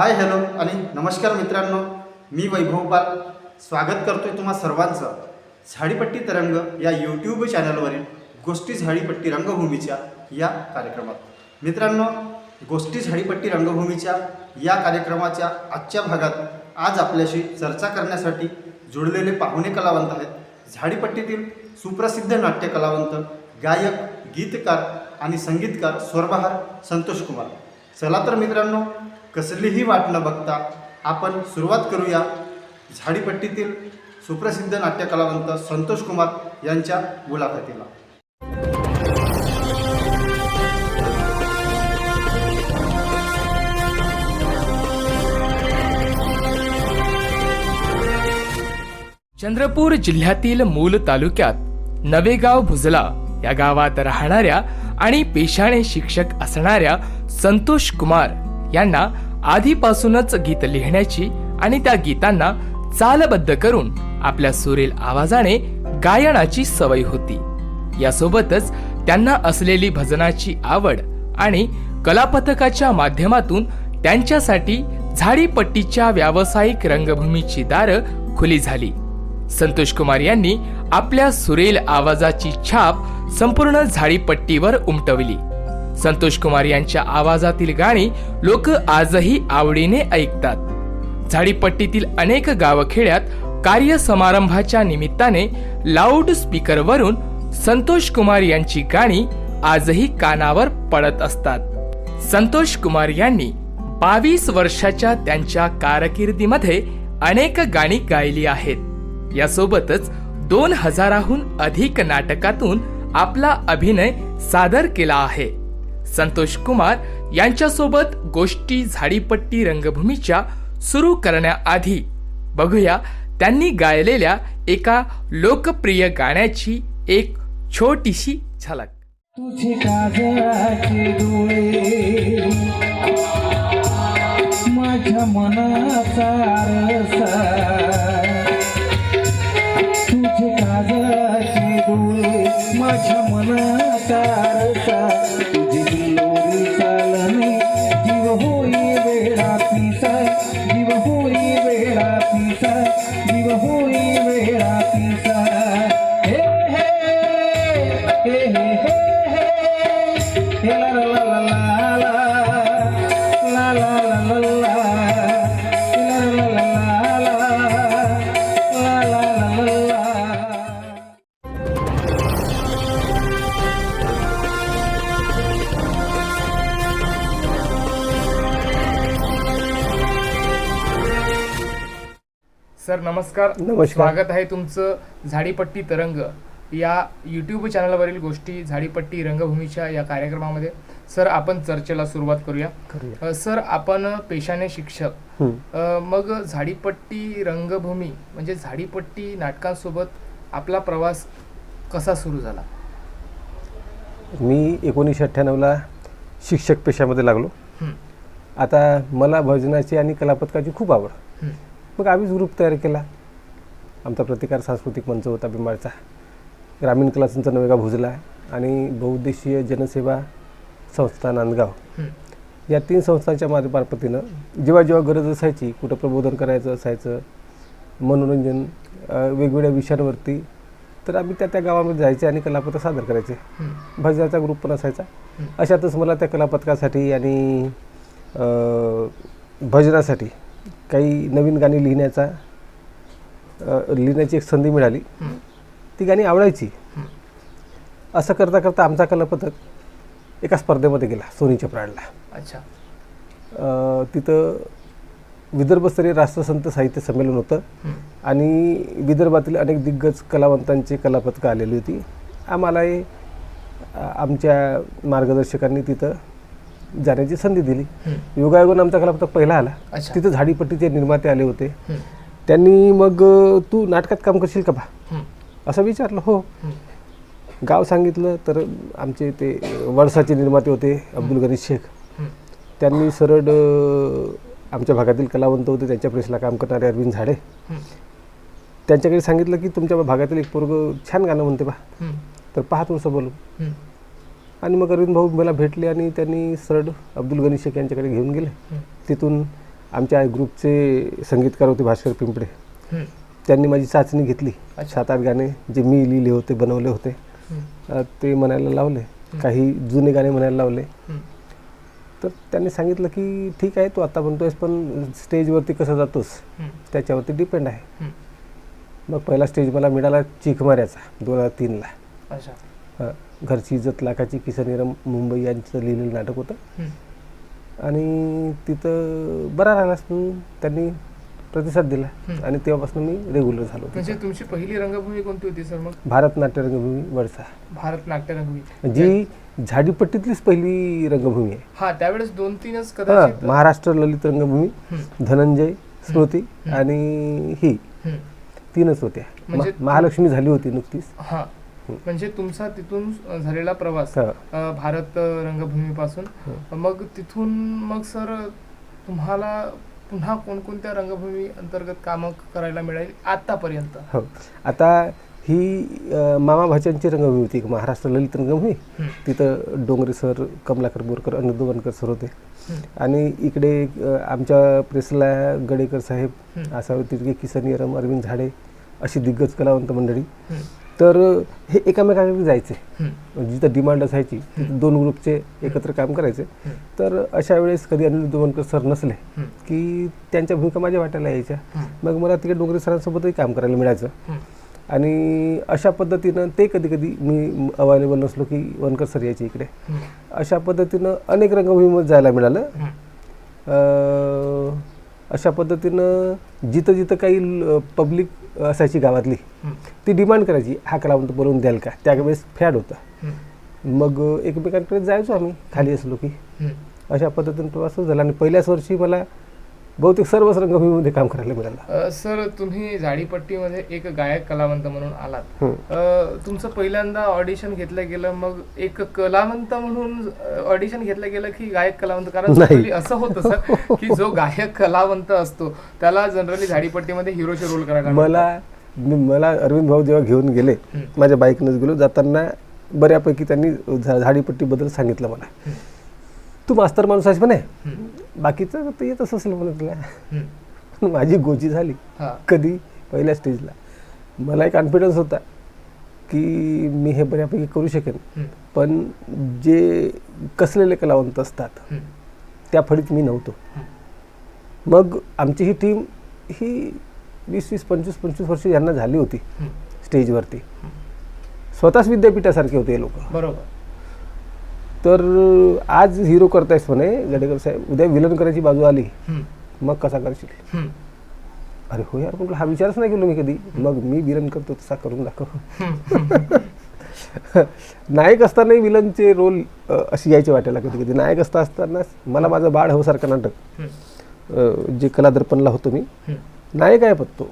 Hi hello आणि नमस्कार मित्रांनो मी वैभव पाल स्वागत करतोय तुम्हा सर्वांचं. झाडीपट्टी तरंग या यूट्यूब चॅनलवरील गोष्टी झाडीपट्टी रंगभूमीच्या या कार्यक्रमात. मित्रांनो गोष्टी झाडीपट्टी रंगभूमीच्या या कार्यक्रमाच्या आजच्या भागात आज आपल्याशी चर्चा करण्यासाठी जुळलेले पाहुणे कलावंत आहेत. झाडीपट्टीतील सुप्रसिद्ध नाट्य कलावंत गायक गीतकार आणि संगीतकार स्वरबहार संतोष कुमार चला तर मित्रांनो कसलीही वाट न बघता आपण सुरुवात करूया झाडीपट्टीतील सुप्रसिद्ध नाट्यकलावंत संतोष कुमार यांच्या मुलाखतीला. चंद्रपूर जिल्ह्यातील मूल तालुक्यात नवेगाव भुजला या गावात राहणाऱ्या आणि पेशाने शिक्षक असणाऱ्या संतोष कुमार यांना आधीपासूनच गीत लिहिण्याची आणि त्या गीतांना चालबद्ध करून आपल्या सुरेल आवाजाने गायनाची सवय होती. यासोबतच त्यांना असलेली भजनाची आवड आणि कलापथकाच्या माध्यमातून त्यांच्यासाठी झाडीपट्टीच्या व्यावसायिक रंगभूमीची दारं खुली झाली. संतोष कुमार यांनी आपल्या सुरेल आवाजाची छाप संपूर्ण झाडीपट्टीवर उमटवली. संतोष कुमार यांच्या आवाजातील गाणी लोक आजही आवडीने ऐकतात. झाडीपट्टीतील अनेक गावखेड्यात कार्य समारंभाच्या निमित्ताने लाऊड स्पीकरवरून संतोष कुमार यांची गाणी आजही कानावर पडत असतात. संतोष कुमार यांनी बावीस वर्षाच्या त्यांच्या कारकिर्दीमध्ये अनेक गाणी गायली आहेत. यासोबतच दोन हजाराहून अधिक नाटकातून आपला अभिनय सादर केला आहे. संतोष कुमार यांच्यासोबत गोष्टी झाडीपट्टी रंगभूमीच्या सुरू करण्याआधी बघूया त्यांनी गायलेल्या एका लोकप्रिय गाण्याची एक छोटीशी झलक. तुझे काजळाचे डोळे माझ्या मनाचा रसा तुझे काजळाचे डोळे माझ्या मनाचा रसा Okay. नमस्कार. नमस्कार. स्वागत आहे तुमचं झाडीपट्टी तरंग. या यूट्यूब चॅनलवरील गोष्टी झाडीपट्टी रंगभूमीच्या या कार्यक्रमामध्ये. सर आपण चर्चेला सुरुवात करूया. सर आपण पेशाने शिक्षक. मग झाडीपट्टी रंगभूमी म्हणजे झाडीपट्टी नाटकांसोबत आपला प्रवास कसा सुरू झाला? मी एकोणीसशे अठ्ठ्याण्णवला शिक्षक पेशामध्ये लागलो. आता मला भजनाची आणि कलापथकाची खूप आवड. मग आम्हीच ग्रुप तयार केला. आमचा प्रतिकार सांस्कृतिक मंच होता बिंबाळचा ग्रामीण कला संच नवेगाव भुजला आणि बहुउद्देशीय जनसेवा संस्था नांदगाव. या तीन संस्थांच्या मार्फतीनं जेव्हा जेव्हा गरज असायची कुठं प्रबोधन करायचं असायचं मनोरंजन वेगवेगळ्या विषयांवरती तर आम्ही त्या त्या गावामध्ये जायचे आणि कलापथक सादर करायचे. भजनाचा ग्रुप पण असायचा. अशातच मला त्या कलापथकासाठी आणि भजनासाठी काही नवीन गाणी लिहिण्याचा लिहिण्याची एक संधी मिळाली. ती गाणी आवडायची. असं करता करता आमचा कलापथक एका स्पर्धेमध्ये गेला सोनीच्या प्राडला अच्छा. तिथं विदर्भस्तरीय राष्ट्रसंत साहित्य संमेलन होतं आणि विदर्भातील अनेक दिग्गज कलावंतांची कलापथकं आलेली होती. आम्हालाही अ, आमच्या मार्गदर्शकांनी तिथं जाण्याची संधी दिली. योगायोगानं आमचा कलापथक पहिला आला. तिथं झाडीपट्टीचे निर्माते आले होते त्यांनी मग तू नाटकात काम करशील का बा? असं विचारलं हो. गाव सांगितलं तर आमचे ते वडसाचे निर्माते होते अब्दुल गनी शेख. त्यांनी सरळ आमच्या भागातील कलावंत होते त्यांच्या प्रेसला काम करणारे अरविंद झाडे. त्यांच्याकडे सांगितलं की तुमच्या भागातील एक पोरग छान गाणं म्हणते बा. तर पहा थोडंसं बोलू. आणि मग अरविंद भाऊ मला भेटले आणि त्यांनी सरळ अब्दुल गनी शेख यांच्याकडे घेऊन गेले. तिथून आमच्या ग्रुपचे संगीतकार होते भास्कर पिंपळे त्यांनी माझी चाचणी घेतली. सात आठ गाणे जे मी लिहिले होते बनवले होते ते म्हणायला लावले. काही जुने गाणे म्हणायला लावले. तर त्यांनी सांगितलं की ठीक आहे तू आता म्हणतोयस पण स्टेजवरती कसं जातोस? त्याच्यावरती डिपेंड आहे. मग पहिला स्टेज मला मिळाला चिखमाऱ्याचा दोन हजार तीनला. घरची इज्जत लाखाची किसनीरम मुंबई यांचं लिहिलेलं नाटक होतं. आणि तिथं बरा राहिलास त्यांनी प्रतिसाद दिला. आणि तेव्हापासून मी रेग्युलर झालो म्हणजे तुमची पहिली रंगभूमी कोणती होती सर मग? भारत नाट्य रंगभूमी वडसा. भारत नाट्य रंगभूमी. जी झाडीपट्टीतलीच पहिली रंगभूमी आहे. हा त्यावेळेस दोन तीनच कदाचित महाराष्ट्र ललित रंगभूमी धनंजय स्मृती. आणि ही. तीनच होत्या. म्हणजे महालक्ष्मी झाली होती नुकतीच. हा. म्हणजे तुमचा तिथून झालेला प्रवास भारत रंगभूमीपासून मग तिथून मग सर तुम्हाला पुन्हा कोणकोणत्या रंगभूमी अंतर्गत कामं करायला मिळेल आतापर्यंत? हो. आता ही मामा भाच्यांची रंगभूमी होती महाराष्ट्र ललित रंगभूमी. तिथं डोंगरे सर कमलाकर बोरकर अनिरुद्ध वनकर सर होते. आणि इकडे आमच्या प्रेसला गडेकर साहेब. असा तिथे किसन यरम अरविंद झाडे अशी दिग्गज कलावंत मंडळी. तर हे एकामेकाकडे जायचे. हं, जिथं डिमांड असायची तिथं दोन ग्रुपचे एकत्र काम करायचे. तर अशा वेळेस कधी अनिरुद्ध वनकर सर नसले की त्यांच्या भूमिका माझ्या वाट्याला यायच्या. मग मला तिकडे डोंगरे सरांसोबतही काम करायला मिळायचं. आणि अशा पद्धतीनं ते कधी कधी मी अवेलेबल नसलो की वनकर सर यायचे इकडे. अशा पद्धतीनं अनेक रंगभूमीमध्ये जायला मिळालं. अशा पद्धतीनं जिथं जिथं काही पब्लिक असायची गावातली. ती डिमांड करायची हा कलावंत बोलवून द्याल का? त्यावेळेस फॅड होता. मग एकमेकांकडे जायचो आम्ही खाली असलो की. अशा पद्धतीनं प्रवास झाला आणि पहिल्याच वर्षी मला बहुतेक सर्वच रंगभूमीमध्ये काम करायला मिळालं सर तुम्ही जाडीपट्टीमध्ये एक गायक कलावंत म्हणून आलात. हं. तुमचं पहिल्यांदा ऑडिशन घेतलं गेलं मग एक कलावंत म्हणून ऑडिशन घेतलं गेलं की गायक कलावंत? कारण असं होतं सर की जो गायक कलावंत असतो त्याला जनरली झाडीपट्टीमध्ये हिरोचे रोल करायला मला मी मला अरविंद भाऊ जेव्हा घेऊन गेले. माझ्या बाईकनंच गेलो जाताना बऱ्यापैकी त्यांनी झाडीपट्टीबद्दल सांगितलं मला. तू मास्तर माणूस आहेस म्हणे. हं, बाकीचं तर येतच असेल म्हणे तुला माझी गोची झाली कधी? पहिल्या स्टेजला मला एक कॉन्फिडन्स होता की मी हे बऱ्यापैकी करू शकेन. पण जे कसलेले कलावंत असतात त्या फळीत मी नव्हतो. मग आमची ही टीम ही वीस वीस पंचवीस पंचवीस वर्ष यांना झाली होती. स्टेजवरती स्वतःच विद्यापीठासारखे होते हे लोक. बरोबर. तर आज हिरो करतायस म्हणे गडेकर साहेब. उद्या विलन करायची बाजू आली मग कसा करशील? अरे हो यार म्हटलं हा विचारच नाही केलो मी कधी. मग मी विलन करतो तसा करून दाखव. नायक असतानाही विलनचे रोल अशी यायचे वाटायला कधी कधी. नायक असता असताना मला माझं बाळ हो सारखं नाटक. जे कलादर्पणला होतो मी नायक आहे पत्तो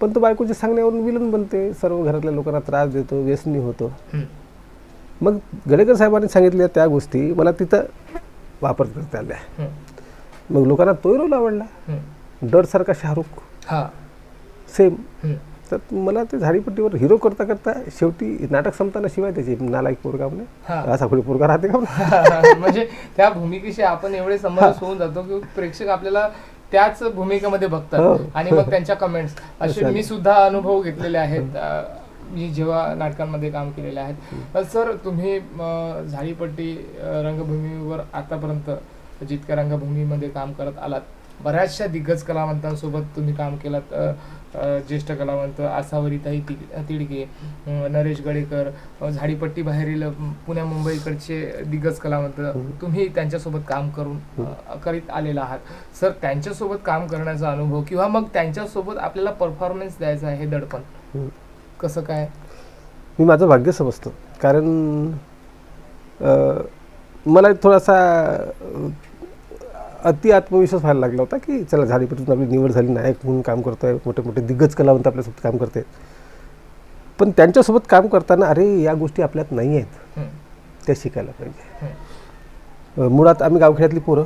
पण तो बायकोच्या सांगण्यावरून विलन बनते. सर्व घरातल्या लोकांना त्रास देतो व्यसनी होतो. मग गडेकर साहेबांनी सांगितलेल्या त्या गोष्टी मला तिथं वापर करता आल्या हं, मग लोकांना तोही रोल आवडला हं. डरसारखा शाहरुख हा सेम हं, तर मला ते झाडीपट्टीवर हिरो करता करता शेवटी नाटक संपताना शिवाय त्याची नालायक पोरगा म्हणे हा. असा कोणी पोरगा राहते का म्हणे? म्हणजे त्या भूमिकेशी आपण एवढे संबंध होऊन जातो की प्रेक्षक आपल्याला त्याच भूमिकेमध्ये हो. बघतात आणि मग त्यांच्या कमेंट्स असे. मी सुद्धा अनुभव घेतलेले आहेत मी जेव्हा नाटकांमध्ये काम केलेले आहेत सर तुम्ही झाडीपट्टी रंगभूमीवर आतापर्यंत जितक्या रंगभूमीमध्ये काम करत आलात बऱ्याचशा दिग्गज कलावंतांसोबत तुम्ही काम केलात ज्येष्ठ कलावंत आसावरीताई ति- तिडके नरेश गडेकर झाडीपट्टी बाहेरील पुण्या मुंबईकडचे दिग्गज कलावंत तुम्ही त्यांच्यासोबत काम करून करीत आलेला आहात. सर त्यांच्यासोबत काम करण्याचा अनुभव किंवा मग त्यांच्यासोबत आपल्याला परफॉर्मन्स द्यायचा आहे दडपण. कसं काय? मी माझं भाग्य समजतो. कारण मला थोडासा अति आत्मविश्वास व्हायला लागला होता की चला झाडीपट्टीतून आपली निवड झाली नायक म्हणून काम करतोय मोठे मोठे दिग्गज कलावंत आपल्यासोबत काम करते. पण त्यांच्यासोबत काम करताना अरे या गोष्टी आपल्यात नाही आहेत. त्या शिकायला पाहिजे. मुळात आम्ही गावखेड्यातली पोरं.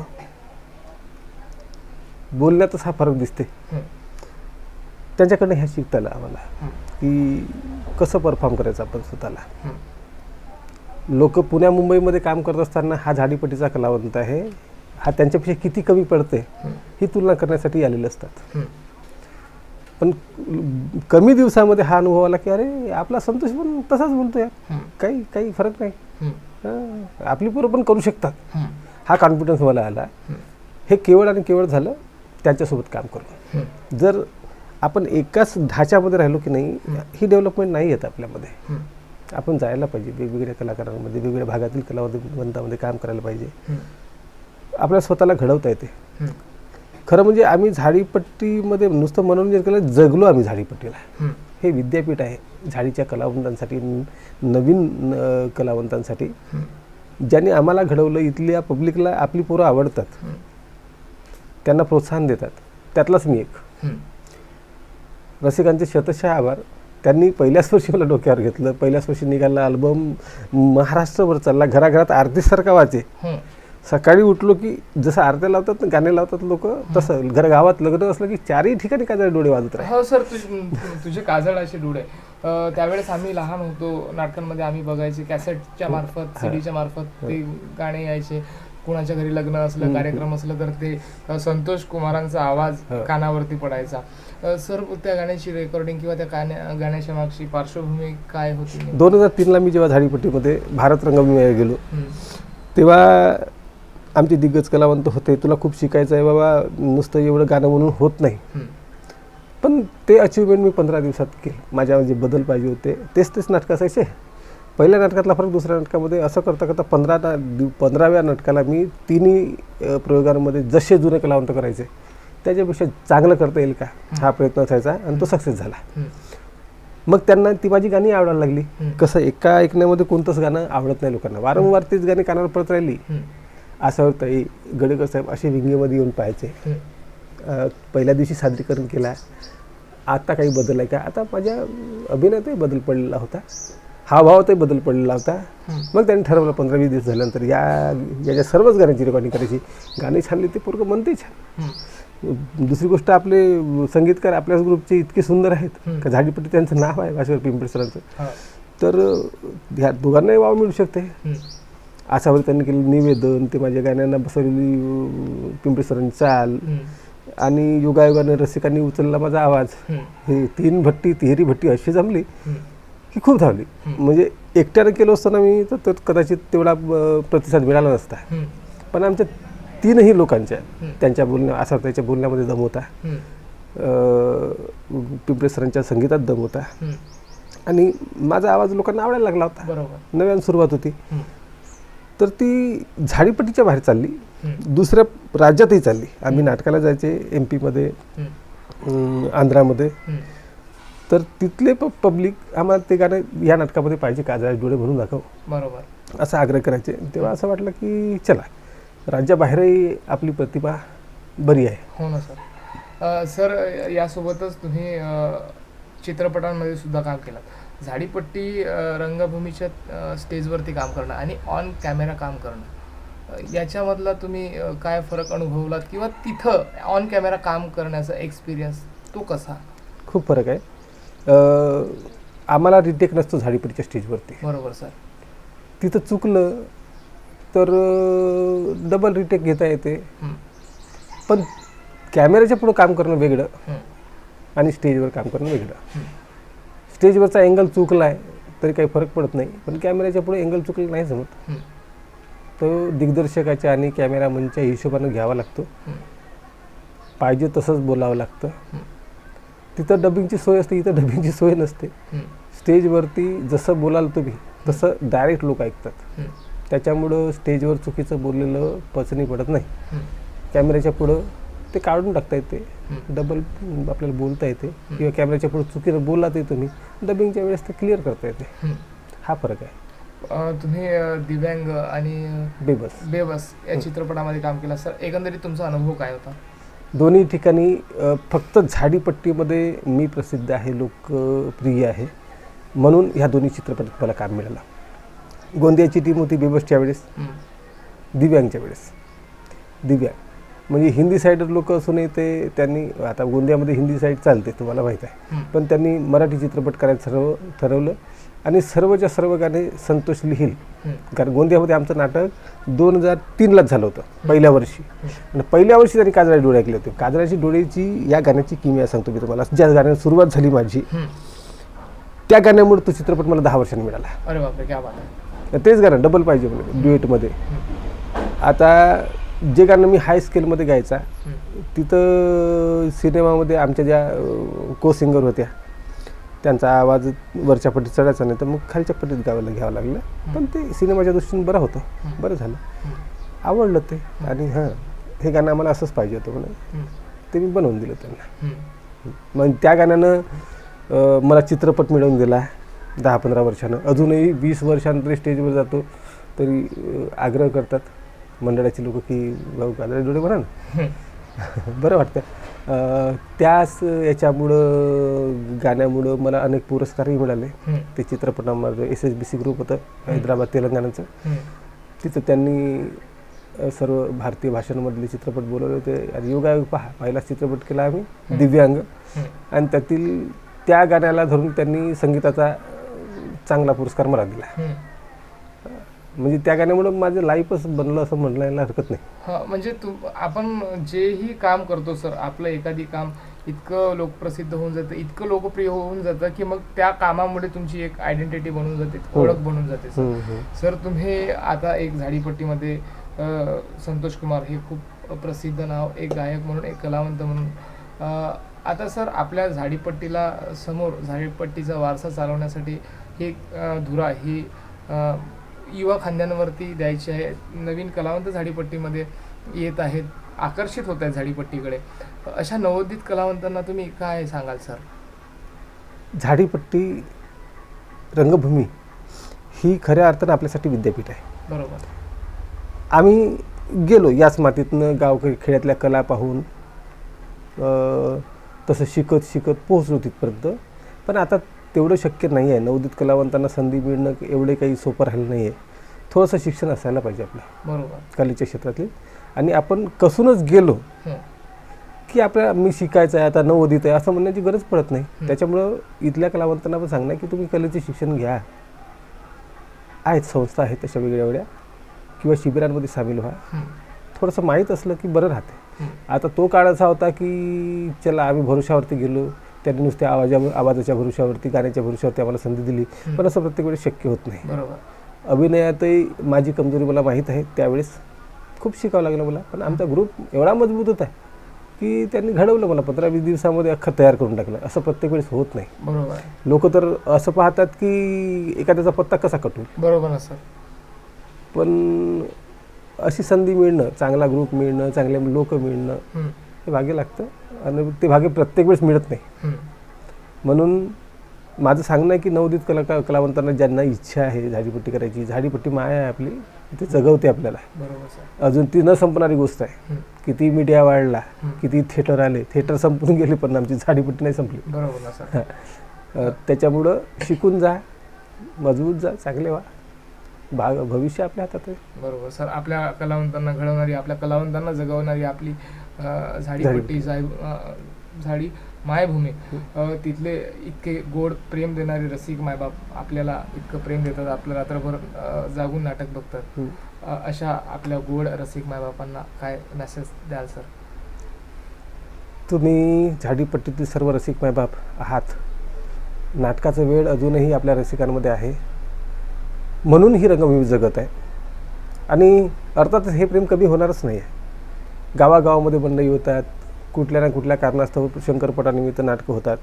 बोलण्यातच हा फरक दिसते. त्यांच्याकडनं ह्या शिकता आलं आम्हाला हं, की कसं परफॉर्म करायचं आपण स्वतःला हं, लोक पुण्या मुंबईमध्ये काम करत असताना हा झाडीपट्टीचा कलावंत आहे हा त्यांच्यापेक्षा किती कमी पडते हं. ही तुलना करण्यासाठी आलेले असतात हं. पण कमी दिवसामध्ये हा अनुभव आला की अरे आपला संतोष पण तसाच बोलतो यार हं. काही काही फरक नाही हं. हां, आपली पोरं पण करू शकतात हं. हा कॉन्फिडन्स मला आला हं. हे केवळ आणि केवळ झालं त्यांच्यासोबत काम करून हं. जर आपण एकाच ढाच्यामध्ये राहिलो की नाही ही डेव्हलपमेंट नाही येत आपल्यामध्ये. आपण जायला पाहिजे वेगवेगळ्या कलाकारांमध्ये वेगवेगळ्या भागातील कलावंतामध्ये काम करायला पाहिजे. आपल्याला स्वतःला घडवता येते. खरं म्हणजे आम्ही झाडीपट्टीमध्ये नुसतं मनोरंजन केलं जगलो आम्ही झाडीपट्टीला हं. विद्यापीठ आहे झाडीच्या कलावंतांसाठी नवीन कलावंतांसाठी. ज्यांनी आम्हाला घडवलं इथल्या पब्लिकला आपली पोरं आवडतात. त्यांना प्रोत्साहन देतात त्यातलाच मी एक. रसिकांचे शतशः आभार. त्यांनी पहिल्याच वर्षी मला डोक्यावर घेतलं. पहिल्याच वर्षी निघाला अल्बम महाराष्ट्रभर चालला. घराघरात आरतीसारखा वाचे हं. सकाळी उठलो की जसं आरत्या लावतात ना, गाणे लावतात लोक तसं घर गावात लग्न असलं की चारही ठिकाणी काय डोळे वाजत राहिले हो सर तुझ- तुझे काजळ असे डोळे. त्यावेळेस आम्ही लहान होतो नाटकांमध्ये आम्ही बघायचे कॅसेटच्या मार्फत सीडीच्या मार्फत ते गाणे यायचे. कुणाच्या घरी लग्न असलं कार्यक्रम असलं तर ते संतोष कुमारांचा आवाज कानावरती पडायचा. सर त्या गाण्याची रेकॉर्डिंग किंवा त्या गाण्या गाण्याच्या मागची पार्श्वभूमी काय होती दोन हजार तीनला मी जेव्हा झाडीपट्टीमध्ये भारत रंगभूमीवर गेलो. तेव्हा आमचे दिग्गज कलावंत होते. तुला खूप शिकायचं आहे बाबा नुसतं एवढं गाणं म्हणून होत नाही. पण ते अचिव्हमेंट मी पंधरा दिवसात केलं. माझ्या जे बदल पाहिजे होते तेच तेच नाटक असायचे. पहिल्या नाटकातला फरक दुसऱ्या नाटकामध्ये असं करता करता पंधरा ना पंधराव्या नाटकाला मी तिन्ही प्रयोगांमध्ये जसे जुने कलावंत करायचे त्याच्यापेक्षा चांगलं करता येईल का? हा. प्रयत्न असायचा आणि तो सक्सेस झाला. मग त्यांना ती माझी गाणी आवडायला लागली. कसं एका ऐकण्यामध्ये कोणतंच गाणं आवडत नाही लोकांना. वारंवार तीच गाणी कानावर पडत राहिली. हं. आसावर ताई गडेकर साहेब असे विंगेमध्ये येऊन पाहायचे. पहिल्या दिवशी सादरीकरण केला. आता काही बदल आहे का? आता माझ्या अभिनयातही बदल पडलेला होता. हावभावातही बदल पडलेला होता हं. मग त्यांनी ठरवलं पंधरा वीस दिवस झाल्यानंतर या याच्या सर्वच गाण्यांची रेकॉर्डिंग करायची गाणी छानली ते पोरगं म्हणते छान हं. दुसरी गोष्ट आपले संगीतकार आपल्याच ग्रुपचे इतके सुंदर आहेत हं. का झाडीपट्टी त्यांचं नाव आहे भास्कर पिंपळे सरांचं हा. तर ह्या दोघांनाही वाव मिळू शकते हं. असावर त्यांनी केलेलं निवेदन ते माझ्या गाण्यांना बसवलेली पिंपळे सरांची चाल हं. आणि योगायोगाने रसिकांनी उचलला माझा आवाज हं. हे तीन भट्टी तिहेरी भट्टी अशी जमली हं. की खूप धावली म्हणजे एकट्यानं केलं असताना मी तर कदाचित तेवढा प्रतिसाद मिळाला नसता. पण आमच्या तीनही लोकांच्या. त्यांच्या बोलण्या असा त्याच्या बोलण्यामध्ये दम होता पिंपळे सरांच्या संगीतात दम होता. आणि माझा आवाज लोकांना आवडायला लागला होता नव्यानं सुरुवात होती. तर ती झाडीपट्टीच्या बाहेर चालली. दुसऱ्या राज्यातही चालली आम्ही नाटकाला जायचे एम पीमध्ये आंध्रामध्ये. तर तिथले प पब्लिक आम्हाला ते गाणं या नाटकामध्ये पाहिजे काजळा डोळे म्हणून दाखव. बरोबर. असा आग्रह करायचे. तेव्हा असं वाटलं की चला राज्याबाहेरही आपली प्रतिभा बरी आहे. हो ना सर. सर यासोबतच तुम्ही चित्रपटांमध्ये सुद्धा काम केलं झाडीपट्टी रंगभूमीच्या स्टेजवरती काम करणं आणि ऑन कॅमेरा काम करणं. याच्यामधला तुम्ही काय फरक अनुभवलात? किंवा तिथं ऑन कॅमेरा काम करण्याचा एक्सपिरियन्स तो कसा? खूप फरक आहे. आम्हाला रिटेक नसतो झाडीपट्टीच्या स्टेजवरती. बरोबर सर. तिथं चुकलं तर डबल रिटेक घेता येते. पण कॅमेऱ्याच्या पुढं काम करणं वेगळं आणि स्टेजवर काम करणं वेगळं. स्टेजवरचा अँगल चुकला आहे तरी काही फरक पडत नाही. पण कॅमेऱ्याच्या पुढे अँगल चुकलं नाही जमत. तो दिग्दर्शकाच्या आणि कॅमेरामनच्या हिशोबानं घ्यावा लागतो. पाहिजे तसंच बोलावं लागतं. तिथं डबिंगची सोय असते इथं डबिंगची सोय नसते. स्टेजवरती जसं बोलाल तुम्ही तसं डायरेक्ट लोक ऐकतात. त्याच्यामुळं स्टेजवर चुकीचं बोललेलं पचनी पडत नाही. कॅमेऱ्याच्या पुढं ते काढून टाकता येते. डबल आपल्याला बोलता येते. किंवा कॅमेऱ्याच्या पुढं चुकीनं बोलला ते तुम्ही डबिंगच्या वेळेस ते क्लिअर करता येते. हं. फरक आहे. तुम्ही दिव्यांग आणि बेबस. बेबस या चित्रपटामध्ये काम केलं. सर एकंदरीत तुमचा अनुभव काय होता? दोन्ही ठिकाणी फक्त झाडीपट्टीमध्ये मी प्रसिद्ध आहे लोकप्रिय आहे. म्हणून ह्या दोन्ही चित्रपटात मला काम मिळालं. गोंदियाची टीम होती बेबसच्या वेळेस दिव्यांगच्या वेळेस. दिव्यांग. म्हणजे हिंदी साईडर लोक असूनही ते त्यांनी आता गोंदियामध्ये हिंदी साईड चालते तुम्हाला माहीत आहे. पण त्यांनी मराठी चित्रपट करायचं सर्व ठरवलं आणि सर्वच्या सर्व गाणे संतोष लिहिल. कारण गोंदियामध्ये आमचं नाटक दोन हजार तीनलाच झालं होतं पहिल्या वर्षी. आणि पहिल्या वर्षी त्यांनी काजळाची डोळे ऐकले होते. काजळाची डोळेची या गाण्याची किमिया सांगतो मी तुम्हाला. ज्या गाण्याला सुरुवात झाली माझी. त्या गाण्यामुळे तो चित्रपट मला दहा वर्षांनी मिळाला. तेच गाणं डबल पाहिजे म्हणजे ड्युएटमध्ये आता जे गाणं मी हाय स्केलमध्ये गायचा. तिथं सिनेमामध्ये आमच्या ज्या को सिंगर होत्या त्यांचा आवाज वरच्या पट्टीत चढायचा नाही तर मग खालच्या पट्टीत गावायला घ्यावं लागलं. पण ते सिनेमाच्या दृष्टीने बरं होतं. बरं झालं. आवडलं ते. आणि हां हे गाणं आम्हाला असंच पाहिजे होतं म्हणून. ते मी बनवून दिलं त्यांना. मग त्या गाण्यानं मला चित्रपट मिळवून दिला दहा पंधरा वर्षानं. अजूनही वीस वर्षानंतर स्टेजवर जातो तरी आग्रह करतात. मंडळाची लोक की भाऊ काजळे डोळे म्हणा ना. बरं वाटतं. त्याच याच्यामुळं गाण्यामुळं मला अनेक पुरस्कारही मिळाले. ते चित्रपटामध्ये S S B C group होतं हैदराबाद तेलंगणाचं. तिथं त्यांनी सर्व भारतीय भाषांमधले चित्रपट बोलवले होते. आणि योगायोग पहा पहिलाच चित्रपट केला आम्ही दिव्यांग. आणि त्यातील त्या गाण्याला धरून त्यांनी संगीताचा चांगला पुरस्कार मला दिला. म्हणजे त्या गाण्यामुळं माझं लाईफच बनलं असं म्हणायला हरकत नाही. हा म्हणजे तू आपण जेही काम करतो सर आपलं एखादी काम इतकं लोकप्रसिद्ध होऊन जातं इतकं लोकप्रिय होऊन जातं की मग त्या कामामुळे तुमची एक आयडेंटिटी बनून जाते ओळख बनून जाते सर. सर तुम्ही आता एक झाडीपट्टीमध्ये अ, संतोष कुमार हे खूप प्रसिद्ध नाव एक गायक म्हणून एक कलावंत म्हणून. अ, आता सर आपल्या झाडीपट्टीला समोर झाडीपट्टीचा वारसा चालवण्यासाठी ही अ, धुरा ही अ, युवा खांद्यांवरती द्यायची आहे. नवीन कलावंत झाडीपट्टीमध्ये येत आहेत. आकर्षित होत आहेत झाडीपट्टीकडे. अशा नवोदित कलावंतांना तुम्ही काय सांगाल सर? झाडीपट्टी रंगभूमी ही खऱ्या अर्थानं आपल्यासाठी विद्यापीठ आहे. बरोबर. आम्ही गेलो याच मातीतनं गाव खेड्यातल्या कला पाहून. अ, तसं शिकत शिकत पोहोचलो तिथपर्यंत. पण आता तेवढं शक्य नाही आहे. नवोदित कलावंतांना संधी मिळणं एवढे काही सोपं राहिलं नाही आहे. थोडंसं शिक्षण असायला पाहिजे आपलं. बरोबर. कलेच्या क्षेत्रातले. आणि आपण कसूनच गेलो. की आपल्याला मी शिकायचं आहे आता नवोदित आहे असं म्हणण्याची गरज पडत नाही. त्याच्यामुळं इथल्या कलावंतांना पण सांगणं की तुम्ही कलेचे शिक्षण घ्या. आहेत संस्था आहेत तशा वेगळ्या वेगळ्या. किंवा शिबिरांमध्ये सामील व्हा. थोडंसं माहीत असलं की बरं राहते. आता तो काळ असा होता की चला आम्ही भरोशावरती गेलो. त्यांनी नुसत्या आवाजा आवाजाच्या भरोशावरती गाण्याच्या भरोशावरती आम्हाला संधी दिली. पण असं प्रत्येक वेळेस शक्य होत नाही. बरोबर. अभिनयातही माझी कमजोरी मला माहीत आहे. त्यावेळेस खूप शिकावं लागलं मला. पण आमचा ग्रुप एवढा मजबूत होता की त्यांनी घडवलं मला. पंधरा वीस दिवसामध्ये अख्खं तयार करून टाकलं. असं प्रत्येक वेळेस होत नाही. बरोबर. लोक तर असं पाहतात की एखाद्याचा पत्ता कसा कटू बरोबर पण अशी संधी मिळणं चांगला ग्रुप मिळणं चांगले लोक मिळणं. हे भाग्य लागतं. आणि ते भाग्य प्रत्येक वेळेस मिळत नाही. म्हणून माझं सांगणं आहे की नवोदित कला कलावंतांना ज्यांना इच्छा आहे झाडीपट्टी करायची झाडीपट्टी माया आहे आपली ते जगवते आपल्याला. बरोबर सर. अजून ती न संपणारी गोष्ट आहे. किती मीडिया वाढला. किती थिएटर आले थिएटर संपून गेले पण आमची झाडीपट्टी नाही संपली. त्याच्यामुळं शिकून जा मजबूत जा चांगले व्हा. भाग भविष्य आपल्या हातात आहे. बरोबर सर. आपल्या कलावंतांना घडवणारी आपल्या कलावंतांना जगवणारी आपली झाडीपट्टी अ, झाडी मायभूमी अ, तिथले इतके गोड प्रेम देणारे रसिक मायबाप आपल्याला इतकं प्रेम देतात आपलं रात्रभर जागून नाटक बघतात. हं. अशा आपल्या गोड रसिक मायबापांना काय मेसेज द्याल सर तुम्ही झाडीपट्टीतील सर्व रसिक मायबाप आहात. नाटकाचा वेळ अजूनही आपल्या रसिकांमध्ये आहे. म्हणून ही रंगभूमी जगत आहे. आणि अर्थातच हे प्रेम कमी होणारच नाही आहे गावागावामध्ये मंडळी होतात. कुठल्या ना कुठल्या कारणास्तव शंकरपटानिमित्त नाटकं होतात.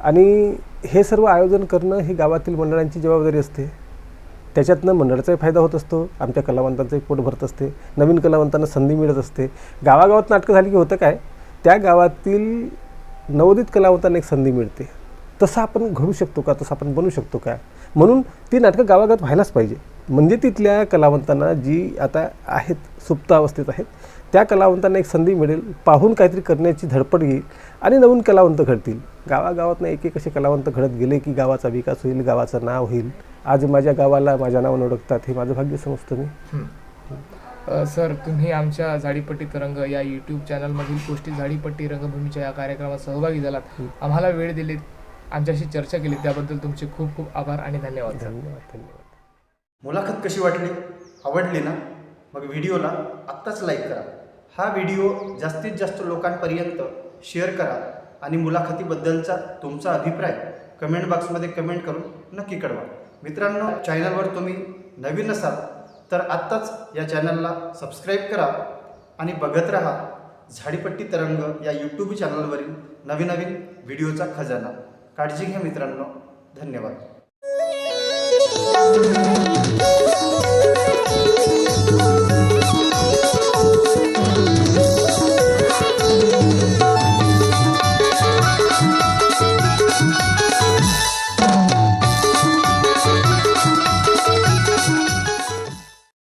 आणि हे सर्व आयोजन करणं ही गावातील मंडळांची जबाबदारी असते. त्याच्यातनं मंडळाचाही फायदा होत असतो. आमच्या कलावंतांचंही पोट भरत असते. नवीन कलावंतांना संधी मिळत असते. गावागावात नाटकं झाली की होतं काय? त्या गावातील नवोदित कलावंतांना एक संधी मिळते. तसं आपण घडू शकतो का? तसं आपण बनू शकतो का? म्हणून ती नाटकं गावागावात व्हायलाच पाहिजे. म्हणजे तिथल्या कलावंतांना जी आता आहेत सुप्त अवस्थेत आहेत त्या कलावंतांना एक संधी मिळेल. पाहून काहीतरी करण्याची धडपड येईल आणि नवीन कलावंत घडतील. गावागावातनं एक एक असे कलावंत घडत गेले की गावाचा विकास होईल गावाचं नाव होईल. आज माझ्या गावाला माझ्या नावानं ओळखतात. हे माझं भाग्य समजतं मी सर तुम्ही आमच्या झाडीपट्टी तरंग या यूट्यूब चॅनलमधील गोष्टी झाडीपट्टी रंगभूमीच्या या कार्यक्रमात सहभागी झालात. आम्हाला वेळ दिलीत. आमच्याशी चर्चा केली त्याबद्दल तुमचे खूप खूप आभार आणि धन्यवाद धन्यवाद धन्यवाद. मुलाखत कशी वाटली? आवडली ना? मग व्हिडिओला आत्ताच लाईक करा. हा व्हिडिओ जास्तीत जास्त लोकांपर्यंत शेअर करा आणि मुलाखतीबद्दलचा तुमचा अभिप्राय कमेंट बॉक्समध्ये कमेंट करून नक्की कळवा. मित्रांनो चॅनलवर तुम्ही नवीन असाल तर आत्ताच या चॅनलला सबस्क्राईब करा आणि बघत राहा झाडीपट्टी तरंग या यूट्यूब चॅनलवरील नवीन नवीन व्हिडिओचा खजाना. काळजी घ्या मित्रांनो. धन्यवाद.